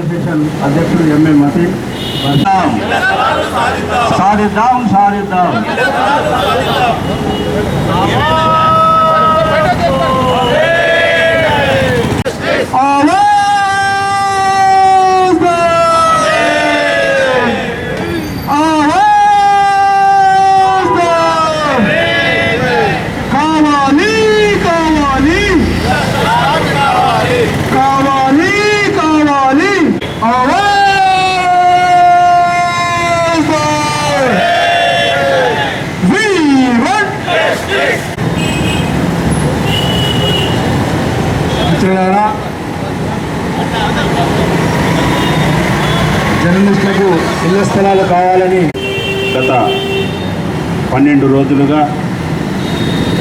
Association అధ్యక్షుడు MA మతి. సాధిద్దాం సాధిద్దాం కావాలి కావాలి కావాలి కావాలి మిత్రులారా జర్నలిస్టులకు ఇళ్ళ కావాలని గత పన్నెండు రోజులుగా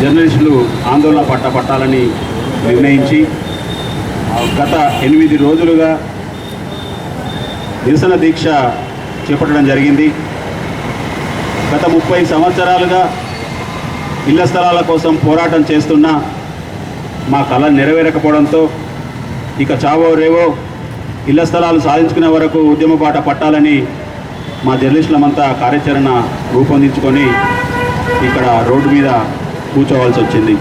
జర్నలిస్టులు ఆందోళన పట్ట పట్టాలని నిర్ణయించి గత ఎనిమిది రోజులుగా నిరసన దీక్ష చేపట్టడం జరిగింది. గత ముప్పై సంవత్సరాలుగా ఇళ్ళ స్థలాల కోసం పోరాటం చేస్తున్న మా కళ నెరవేరకపోవడంతో ఇక చావో రేవో ఇళ్ళ స్థలాలు సాధించుకునే వరకు ఉద్యమ బాట పట్టాలని మా జర్నలిస్టులమంతా కార్యాచరణ రూపొందించుకొని ఇక్కడ రోడ్డు మీద కూర్చోవాల్సి వచ్చింది.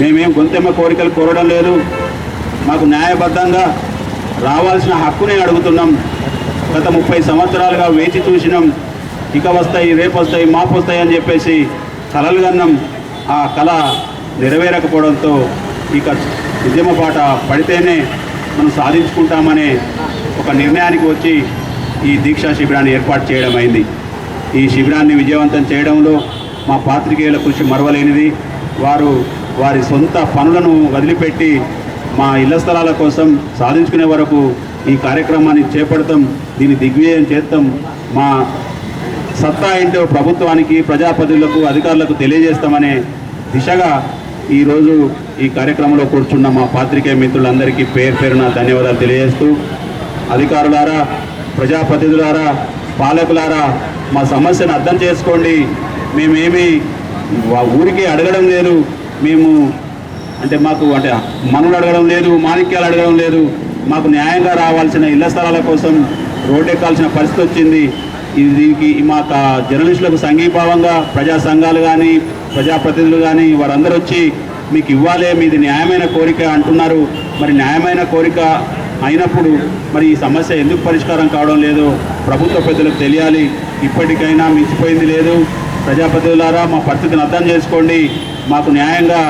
మేమేం గొంతెమ్మ కోరికలు కోరడం లేదు. మాకు న్యాయబద్ధంగా రావాల్సిన హక్కునే అడుగుతున్నాం. గత ముప్పై సంవత్సరాలుగా వేచి చూసినాం. ఇక వస్తాయి రేపు వస్తాయి మాపు వస్తాయి అని చెప్పేసి కలలు కన్నాం ఆ కళ నెరవేరకపోవడంతో ఇక ఉద్యమ పాట పడితేనే మనం సాధించుకుంటామనే ఒక నిర్ణయానికి వచ్చి ఈ దీక్షా శిబిరాన్ని ఏర్పాటు చేయడం అయింది. ఈ శిబిరాన్ని విజయవంతం చేయడంలో మా పాత్రికేయుల కృషి మరవలేనిది. వారు వారి సొంత పనులను వదిలిపెట్టి మా ఇళ్ళ స్థలాల కోసం సాధించుకునే వరకు ఈ కార్యక్రమాన్ని చేపడతాం దీన్ని దిగ్విజయం చేస్తాం. మా సత్తా ఏంటో ప్రభుత్వానికి ప్రజాప్రతినిధులకు అధికారులకు తెలియజేస్తామనే దిశగా ఈరోజు ఈ కార్యక్రమంలో కూర్చున్న మా పాత్రికేయ మిత్రులందరికీ పేరు పేరున ధన్యవాదాలు తెలియజేస్తూ అధికారులారా ప్రజాప్రతినిధులారా పాలకులారా మా సమస్యను అర్థం చేసుకోండి. మేమేమి ఊరికి ఊరికే అడగడం లేదు. మేము అంటే మాకు అంటే మనులు అడగడం లేదు మాణిక్యాలు అడగడం లేదు. మాకు న్యాయంగా రావాల్సిన ఇళ్ళ స్థలాల కోసం రోడ్డు ఎక్కాల్సిన పరిస్థితి వచ్చింది. ఇది దీనికి మా జర్నలిస్టులకు సంఘీభావంగా ప్రజా సంఘాలు కానీ ప్రజాప్రతినిధులు కానీ వారందరూ వచ్చి మీకు ఇవ్వాలే మీది న్యాయమైన కోరిక అంటున్నారు. మరి న్యాయమైన కోరిక అయినప్పుడు మరి ఈ సమస్య ఎందుకు పరిష్కారం కావడం లేదు? ప్రభుత్వ పెద్దలకు తెలియాలి. ఇప్పటికైనా మించిపోయింది లేదు. ప్రజాప్రతినిధులారా మా పరిస్థితిని అర్థం చేసుకోండి. మాకు న్యాయంగా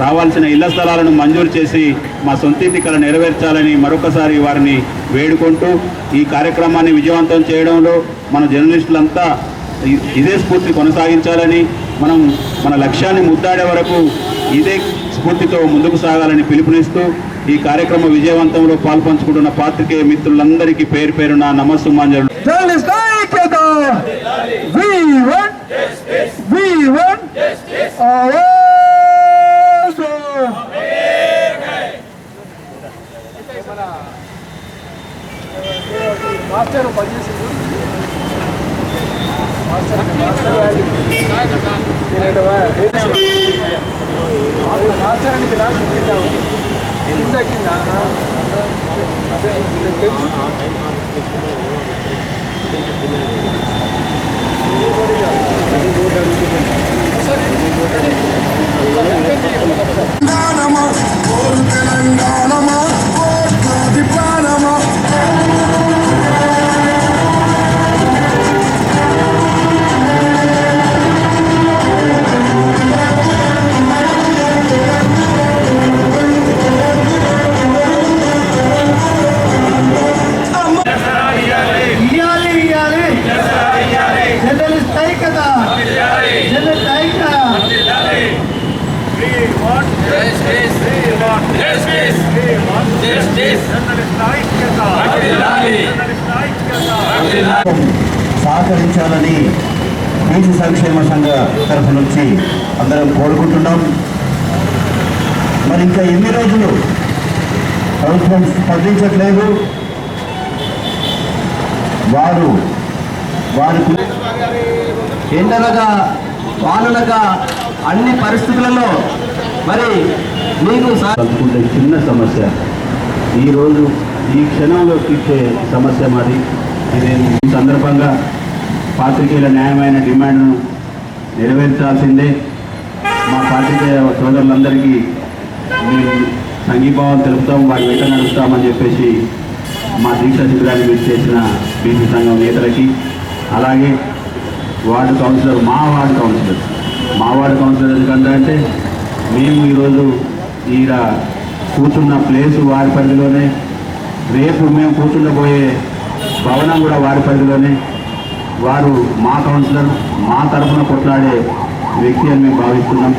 రావాల్సిన ఇళ్ళ స్థలాలను మంజూరు చేసి మా సొంతింటి కళ నెరవేర్చాలని మరొకసారి వారిని వేడుకుంటూ ఈ కార్యక్రమాన్ని విజయవంతం చేయడంలో మన జర్నలిస్టులంతా ఇదే స్ఫూర్తి కొనసాగించాలని మనం మన లక్ష్యాన్ని ముద్దాడే వరకు ఇదే స్ఫూర్తితో ముందుకు సాగాలని పిలుపునిస్తూ ఈ కార్యక్రమ విజయవంతంలో పాల్పంచుకుంటున్న పాత్రికేయ మిత్రులందరికీ పేరు పేరున నమస్సుమాంజలు. జర్నలిస్ట్ మాస్టర్ వి இருபத்தஞ்சு நாள் முடிஞ்சாகும் இருந்தாச்சுன்னா ప్రభుత్వం స్పందించట్లేదు వారు వారి ఎండలగా వానలగా అన్ని పరిస్థితులలో మరి మీకు కలుపుకుంటే చిన్న సమస్య. ఈరోజు ఈ క్షణంలో తీర్చే సమస్య మాది. నేను ఈ సందర్భంగా పాత్రికేయుల న్యాయమైన డిమాండ్ను నెరవేర్చాల్సిందే. మా పాత్రికేయ సోదరులందరికీ మేము సంఘీభావం తెలుపుతాం వారి వెంట నడుస్తామని చెప్పేసి మా దీక్ష శిబిరాన్ని మీరు చేసిన బీసీ సంఘం నేతలకి అలాగే వార్డు కౌన్సిలర్ మా వార్డు కౌన్సిలర్. మా వార్డు కౌన్సిలర్ ఎందుకంటే అంటే మేము ఈరోజు ఈడ కూర్చున్న ప్లేస్ వారి పరిధిలోనే రేపు మేము కూర్చుండబోయే భవనం కూడా వారి పరిధిలోనే. వారు మా కౌన్సిలర్ మా తరఫున కొట్లాడే వ్యక్తి అని మేము భావిస్తున్నాం.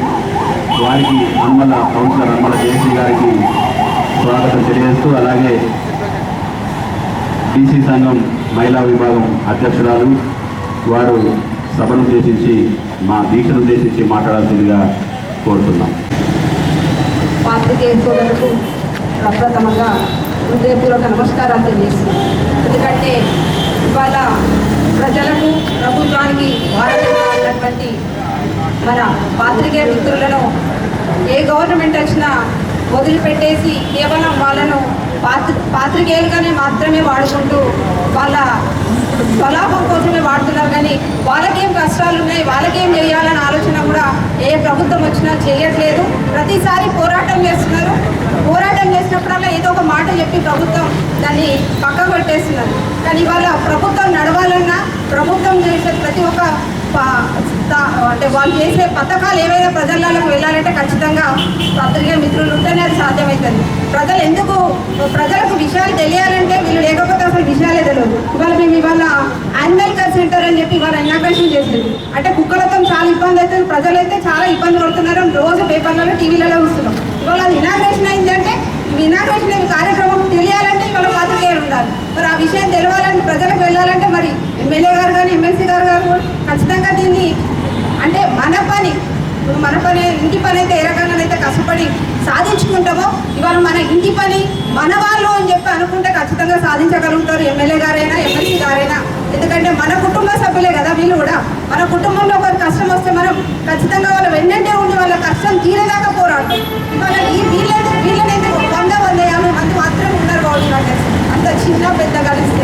వారికి అమ్మల కౌన్సిలర్ అమ్మల జయశ్రీ గారికి స్వాగతం తెలియజేస్తూ అలాగే బీసీ సంఘం మహిళా విభాగం అధ్యక్షురాలు వారు సభను ఉద్దేశించి మా దీక్షను ఉద్దేశించి మాట్లాడాల్సిందిగా కోరుతున్నాం. పాత్రికేయ సోదరులకు ప్రప్రథమంగా హృదయపూర్వక నమస్కారాలు తెలియజేస్తున్నాం. ఎందుకంటే ఇవాళ ప్రజలకు ప్రభుత్వానికి భారతంగా ఉన్నటువంటి మన పాత్రికేయ మిత్రులను ఏ గవర్నమెంట్ వచ్చినా వదిలిపెట్టేసి కేవలం వాళ్ళను పాత్ర పాత్రికేయులుగానే మాత్రమే వాడుకుంటూ వాళ్ళ స్వలాభం కోసమే వాడుతున్నారు. కానీ వాళ్ళకేం కష్టాలు ఉన్నాయి వాళ్ళకేం చేయాలన్న ఆలోచన కూడా ఏ ప్రభుత్వం వచ్చినా చేయట్లేదు. ప్రతిసారి పోరాటం చేస్తున్నారు. పోరాటం చేసినప్పుడల్లా ఏదో ఒక మాట చెప్పి ప్రభుత్వం దాన్ని పక్క కొట్టేస్తున్నారు కానీ ఇవాళ ప్రభుత్వం నడవాలన్నా ప్రభుత్వం చేసే ప్రతి ఒక్క ప- అంటే వాళ్ళు చేసే పథకాలు ఏవైనా ప్రజలకు వెళ్ళాలంటే ఖచ్చితంగా పత్రికా మిత్రులు ఉంటేనే అది సాధ్యమవుతుంది. ప్రజలు ఎందుకు ప్రజలకు విషయాలు తెలియాలంటే వీళ్ళు లేకపోతే అసలు విషయాలే తెలియదు. ఇవాళ మేము ఇవాళ యానిమల్ కేర్ సెంటర్ అని చెప్పి ఇవాళ ఇనాగ్రేషన్ చేసింది. అంటే కుక్కలతో చాలా ఇబ్బంది అవుతుంది. ప్రజలైతే చాలా ఇబ్బంది పడుతున్నారు. రోజు పేపర్లలో టీవీలలో చూస్తున్నాం. ఇవాళ అది ఇనాగ్రేషన్ అయిందంటే ఇనాగ్రేషన్ కార్యక్రమం తెలియాలంటే ఇవాళ పాత్రికేయులు ఉండాలి. మరి ఆ విషయం తెలియాలంటే ప్రజలకు వెళ్ళాలంటే మరి ఎమ్మెల్యే గారు కానీ ఎమ్మెల్సీ గారు గారు కూడా ఖచ్చితంగా దీన్ని అంటే మన పని ఇప్పుడు మన పని ఇంటి పని అయితే ఏ రకంగానైతే కష్టపడి సాధించుకుంటామో ఇవాళ మన ఇంటి పని మన వాళ్ళు అని చెప్పి అనుకుంటే ఖచ్చితంగా సాధించగలుగుతారు ఎమ్మెల్యే గారైనా ఎమ్మెల్సీ గారైనా. ఎందుకంటే మన కుటుంబ సభ్యులే కదా వీళ్ళు కూడా. మన కుటుంబంలో ఒకరు కష్టం వస్తే మనం ఖచ్చితంగా వాళ్ళ వెన్నంటే ఉండి వాళ్ళ కష్టం తీరేదాకా పోరాడతాం. ఇవాళ ఈ వీళ్ళని వీళ్ళనైతే వంద వంద యాభై మంది మాత్రమే ఉన్నారు కావచ్చు అంత చిన్న పెద్ద కలిస్తే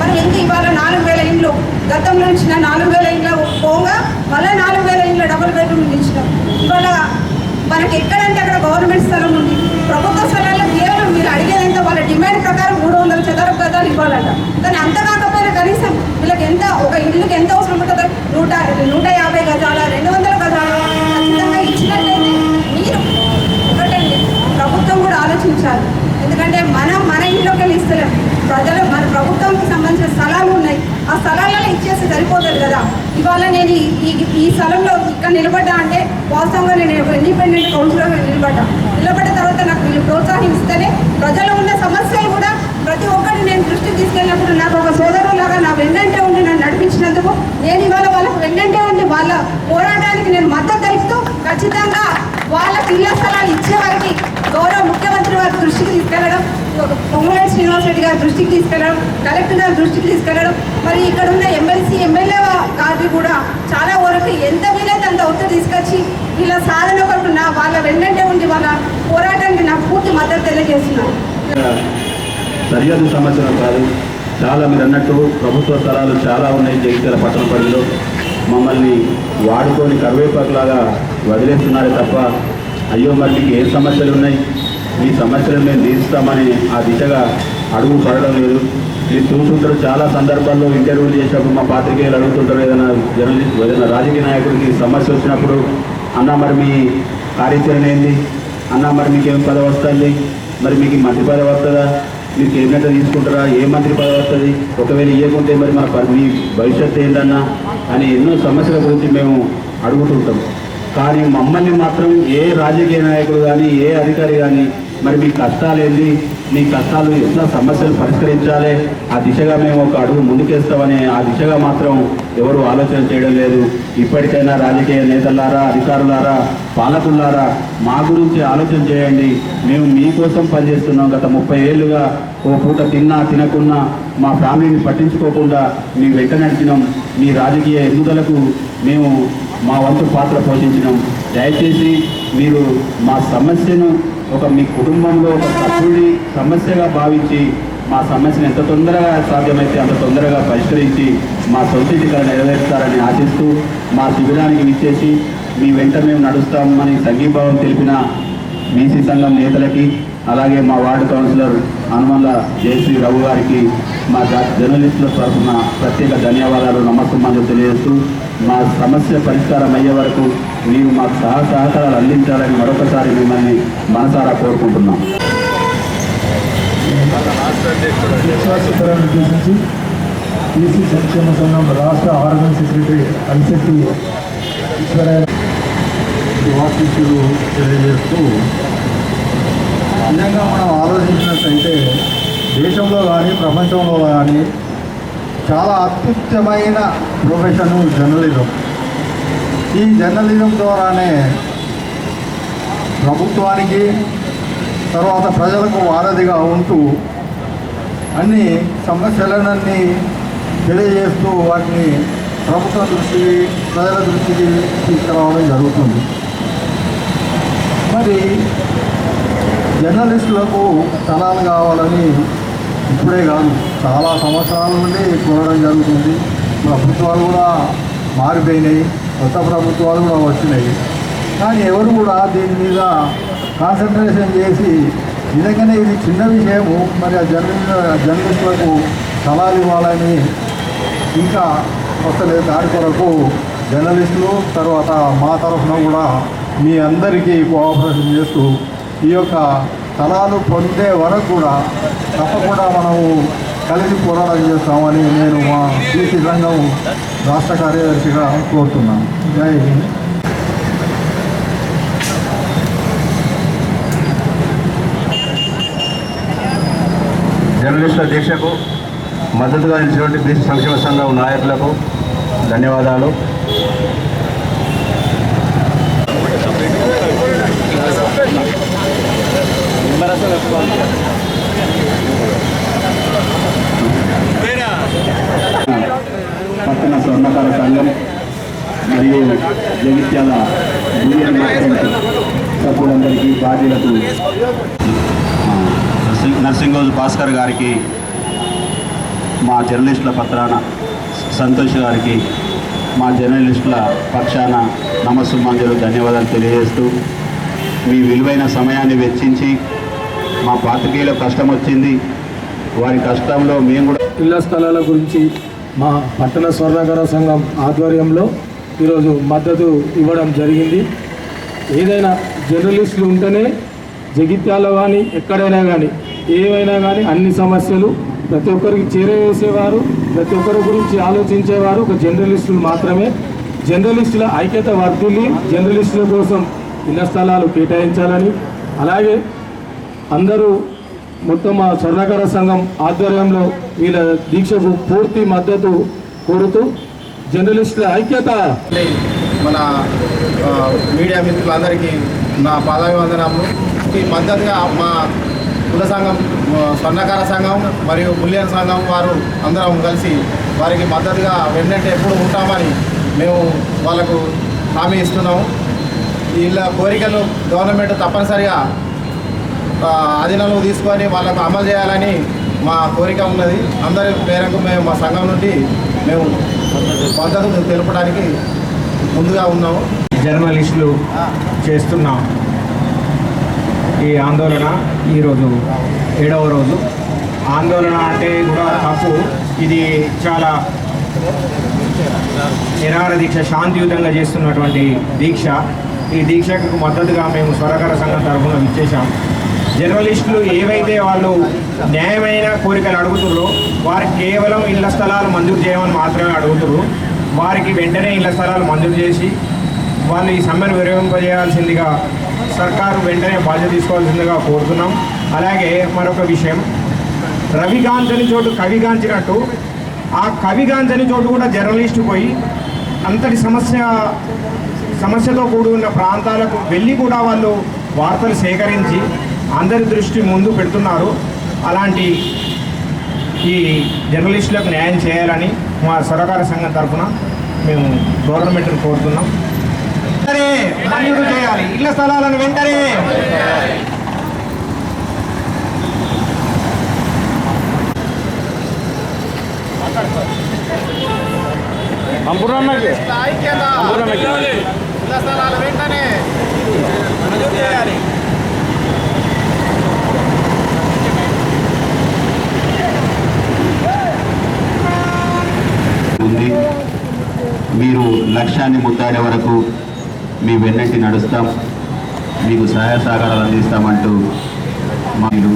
మనం ఎంత ఇవాళ నాలుగు వేల ఇండ్లు గతంలో ఇచ్చిన నాలుగు వేల ఇండ్ల పోగా మళ్ళీ నాలుగు వేల ఇళ్ళ డబుల్ బెడ్రూమ్ ఇచ్చినాం ఇవాళ మనకి ఎక్కడంటే అక్కడ గవర్నమెంట్ స్థలం ఉంది. ప్రభుత్వ స్థలాల్లో కేవలం మీరు అడిగేది ఎంత వాళ్ళ డిమాండ్ ప్రకారం మూడు వందల చదరపు గదాలు ఇవ్వాలంట. కానీ అంత కాకపోయినా కనీసం వీళ్ళకి ఎంత ఒక ఇల్లుకి ఎంత అవసరం ఉంటుందో నూట నూట యాభై గజాల రెండు వందల గజాల ఖచ్చితంగా ఇచ్చినట్లయితే మీరు ఒకటండి. ప్రభుత్వం కూడా ఆలోచించాలి. ఎందుకంటే మనం మన ఇంట్లోకి వెళ్ళి ఇస్తలేం. ప్రజలు మన ప్రభుత్వంకి సంబంధించిన స్థలాలు ఉన్నాయి. ఆ స్థలాలలో ఇచ్చేస్తే సరిపోతుంది కదా. ఇవాళ నేను ఈ- ఈ స్థలంలో ఇక్కడ నిలబడ్డా అంటే వాస్తవంగా నేను ఒక ఇండిపెండెంట్ కౌన్సిలర్ నిలబడ్డా. నిలబడ్డ తర్వాత నాకు వీళ్ళు ప్రోత్సహిస్తేనే ప్రజలు ఉన్న సమస్యలు కూడా ప్రతి ఒక్కటి నేను దృష్టికి తీసుకెళ్ళినప్పుడు నాకు ఒక సోదరులాగా నా వెన్నంటే ఉండి నన్ను నడిపించినందుకు నేను ఇవాళ వాళ్ళకు వెన్నంటే ఉండి వాళ్ళ పోరాటానికి నేను మద్దతు తెలుపుతూ ఖచ్చితంగా వాళ్ళ ఇళ్ళ స్థలాలు ఇచ్చే వారికి గౌరవ ముఖ్యమంత్రి వారి దృష్టికి తీసుకెళ్ళడం పొంగులేటి శ్రీనివాస్ రెడ్డి గారి దృష్టికి తీసుకెళ్ళడం కలెక్టర్ గారి దృష్టికి తీసుకెళ్ళడం మరి ఇక్కడ ఉన్న ఎమ్మెల్సీ ఎమ్మెల్యే గారికి కూడా చాలా వరకు ఎంత వీలైతే అంత ఒత్తిడి తీసుకొచ్చి వీళ్ళ సాధన కొరకు నా వాళ్ళ వెన్నంటే ఉండి వాళ్ళ పోరాటానికి నా పూర్తి మద్దతు తెలియజేస్తున్నాను. సరిహద్దు సమస్యలు కాదు. చాలా మీరు అన్నట్టు ప్రభుత్వ స్థలాలు చాలా ఉన్నాయి జగిత్యాల పట్టణ పరిధిలో. మమ్మల్ని వాడుకొని కరివేపాకులాగా వదిలేస్తున్నారే తప్ప అయ్యో మరి మీకు ఏ సమస్యలు ఉన్నాయి? మీ సమస్యలను మేము తీరుస్తామని ఆ దిశగా అడుగు పడడం లేదు. మీరు చూస్తుంటారు చాలా సందర్భాల్లో ఇంటర్వ్యూలు చేసినప్పుడు మా పాత్రికేయులు అడుగుతుంటారు ఏదైనా జర్నలిస్ట్ ఏదైనా రాజకీయ నాయకుడికి సమస్య వచ్చినప్పుడు అన్న మరి మీ కార్యాచరణ ఏంది? అన్న మరి మీకు ఏం పదవి వస్తుంది? మరి మీకు మంత్రి పదవి వస్తుందా? మీరు కేబినెట్ తీసుకుంటారా? ఏ మంత్రి పదవి వస్తుంది? ఒకవేళ ఇవ్వకుంటే మరి మన మీ భవిష్యత్తు ఏంటన్నా అని ఎన్నో సమస్యల గురించి మేము అడుగుతుంటాం కానీ మమ్మల్ని మాత్రం ఏ రాజకీయ నాయకుడు కానీ ఏ అధికారి కానీ మరి మీ కష్టాలు మీ కష్టాలు ఎట్లా సమస్యలు పరిష్కరించాలి? ఆ దిశగా మేము ఒక అడుగు ముందుకేస్తామని ఆ దిశగా మాత్రం ఎవరు ఆలోచన చేయడం లేదు. ఇప్పటికైనా రాజకీయ నేతలారా అధికారులారా పాలకులారా మా గురించి ఆలోచన చేయండి. మేము మీకోసం పనిచేస్తున్నాం. గత ముప్పై ఏళ్ళుగా ఓ పూట తిన్నా తినకున్నా మా ఫ్యామిలీని పట్టించుకోకుండా మీ వెంట నడిచినాం. మీ రాజకీయ ఎదుగుదలకు మేము మా వంతు పాత్ర పోషించినాం. దయచేసి మీరు మా సమస్యను ఒక మీ కుటుంబంలో ఒక సభ్యుడి సమస్యగా భావించి మా సమస్యను ఎంత తొందరగా సాధ్యమైతే అంత తొందరగా పరిష్కరించి మా సొసైటీగా నెరవేరుస్తారని ఆశిస్తూ మా శిబిరానికి విచ్చేసి మీ వెంట మేము నడుస్తామని సంఘీభావం తెలిపిన బీసీ సంఘం నేతలకి అలాగే మా వార్డు కౌన్సిలర్ హనుమల్ల జయశ్రీ రావు గారికి మా జర్నలిస్టుల తరఫున ప్రత్యేక ధన్యవాదాలు నమస్కారం తెలియజేస్తూ మా సమస్య పరిష్కారం అయ్యే వరకు మీరు మాకు సహా సహకారాలు అందించాలని మరొకసారి మిమ్మల్ని మనసారా కోరుకుంటున్నాం. విశ్వాసతరం ఉద్దేశించి బీసీ సంక్షేమ సంఘం రాష్ట్ర ఆర్గన్ సెక్రటరీ అలిశెట్టి ఈశ్వరయ్య తెలియజేస్తూ నిజంగా మనం ఆలోచించినట్టయితే దేశంలో కానీ ప్రపంచంలో కానీ చాలా అత్యుత్తమైన ప్రొఫెషన్ జర్నలిజం. ఈ జర్నలిజం ద్వారానే ప్రభుత్వానికి తర్వాత ప్రజలకు వారధిగా ఉంటూ అన్ని సమస్యలన్నీ తెలియజేస్తూ వాటిని ప్రభుత్వం దృష్టికి ప్రజల దృష్టికి తీసుకురావడం జరుగుతుంది. మరి జర్నలిస్టులకు స్థలాలు కావాలని ఇప్పుడే కాదు చాలా సంవత్సరాల నుండి కోరడం జరుగుతుంది. ప్రభుత్వాలు కూడా మారిపోయినాయి. కొత్త ప్రభుత్వాలు కూడా వచ్చినాయి. కానీ ఎవరు కూడా దీని మీద కాన్సన్ట్రేషన్ చేసి నిజంగానే ఇది చిన్న విషయము మరి ఆ జర్నలిస్ట్ జర్నలిస్టులకు స్థలాలు ఇవ్వాలని ఇంకా వస్తలేదు దాని కొరకు జర్నలిస్టులు తర్వాత మా తరఫున కూడా మీ అందరికీ కోఆపరేషన్ చేస్తూ ఈ యొక్క స్థలాలు పొందే వరకు కూడా తప్పకుండా మనము కలిసి పోరాటం చేస్తామని నేను మా బీసీ సంఘం రాష్ట్ర కార్యదర్శిగా కోరుతున్నాను. జై హింద్. జర్నలిస్టుల దీక్షకు మద్దతుగా నిలిచినటువంటి బీసీ సంక్షేమ సంఘం నాయకులకు ధన్యవాదాలు. పట్టణ స్వర్ణకార సంఘం మరియు జగిత్యాల యూనియన్ సభ్యులందరికీ బాధ్యులకు నర్సింగోజు భాస్కర్ గారికి మా జర్నలిస్టుల పత్రాన సంతోష్ గారికి మా జర్నలిస్టుల పక్షాన నమస్సుమాంజలు ధన్యవాదాలు తెలియజేస్తూ మీ విలువైన సమయాన్ని వెచ్చించి మా పాత్రికేయులకు కష్టం వచ్చింది. వారి కష్టంలో మేము కూడా ఇళ్ళ స్థలాల గురించి మా పట్టణ స్వర్ణకార సంఘం ఆధ్వర్యంలో ఈరోజు మద్దతు ఇవ్వడం జరిగింది. ఏదైనా జర్నలిస్టులు ఉంటేనే జగిత్యాల కానీ ఎక్కడైనా కానీ ఏమైనా కానీ అన్ని సమస్యలు ప్రతి ఒక్కరికి చేరవేసేవారు ప్రతి ఒక్కరి గురించి ఆలోచించేవారు ఒక జర్నలిస్టులు మాత్రమే. జర్నలిస్టుల ఐక్యత వర్ధిల్లి జర్నలిస్టుల కోసం ఇళ్ళ స్థలాలు కేటాయించాలని అలాగే అందరూ మొత్తం మా స్వర్ణకర సంఘం ఆధ్వర్యంలో వీళ్ళ దీక్షకు పూర్తి మద్దతు కోరుతూ జర్నలిస్టుల ఐక్యత. మన మీడియా మిత్రులందరికీ నా పాదాభివందనములు ఈ మద్దతుగా మా కుల సంఘం స్వర్ణకార సంఘం మరియు బుల్లియన్ సంఘం వారు అందరం కలిసి వారికి మద్దతుగా వెన్నంటే ఎప్పుడు ఉంటామని మేము వాళ్ళకు హామీ ఇస్తున్నాము. వీళ్ళ కోరికలు గవర్నమెంట్ తప్పనిసరిగా అధీనంలో తీసుకొని వాళ్ళకు అమలు చేయాలని మా కోరిక ఉన్నది. అందరి మేరకు మేము మా సంఘం నుండి మేము మద్దతు తెలుపడానికి ముందుగా ఉన్నాము. జర్నలిస్టులు చేస్తున్న ఈ ఆందోళన ఈరోజు ఏడవ రోజు. ఆందోళన అంటే కూడా తప్పు. ఇది చాలా నిరాహార దీక్ష శాంతియుతంగా చేస్తున్నటువంటి దీక్ష. ఈ దీక్షకు మద్దతుగా మేము స్వరకర సంఘం తరఫున ఇచ్చేసాం జర్నలిస్టులు ఏవైతే వాళ్ళు న్యాయమైన కోరికలు అడుగుతుర్రో వారికి కేవలం ఇళ్ళ స్థలాలు మంజూరు చేయమని మాత్రమే అడుగుతుర్రు వారికి వెంటనే ఇళ్ళ స్థలాలు మంజూరు చేసి వాళ్ళు ఈ సమ్మెను విరమింపజేయాల్సిందిగా సర్కారు వెంటనే బాధ్యత తీసుకోవాల్సిందిగా కోరుతున్నాం. అలాగే మరొక విషయం రవిగాంచని చోటు కవిగాంచినట్టు ఆ కవిగాంచని చోటు కూడా జర్నలిస్టు పోయి అంతటి సమస్య సమస్యతో కూడి ఉన్న ప్రాంతాలకు వెళ్ళి కూడా వాళ్ళు వార్తలు సేకరించి అందరి దృష్టి ముందు పెడుతున్నారు. అలాంటి ఈ జర్నలిస్టులకు న్యాయం చేయాలని మా సహకార సంఘం తరఫున మేము గవర్నమెంట్ను కోరుతున్నాం. వెంటనే మంజూరు చేయాలి. ఇళ్ళ స్థలాలను వెంటనే. అంబురామ్మకి అంబురామ్మకి ఇళ్ళ స్థలాలు వెంటనే మంజూరు చేయాలి. ఉంది మీరు లక్ష్యాన్ని ముద్దాడే వరకు మీ వెన్నంటి నడుస్తాం. మీకు సహాయ సహకారాలు అందిస్తామంటూ మీరు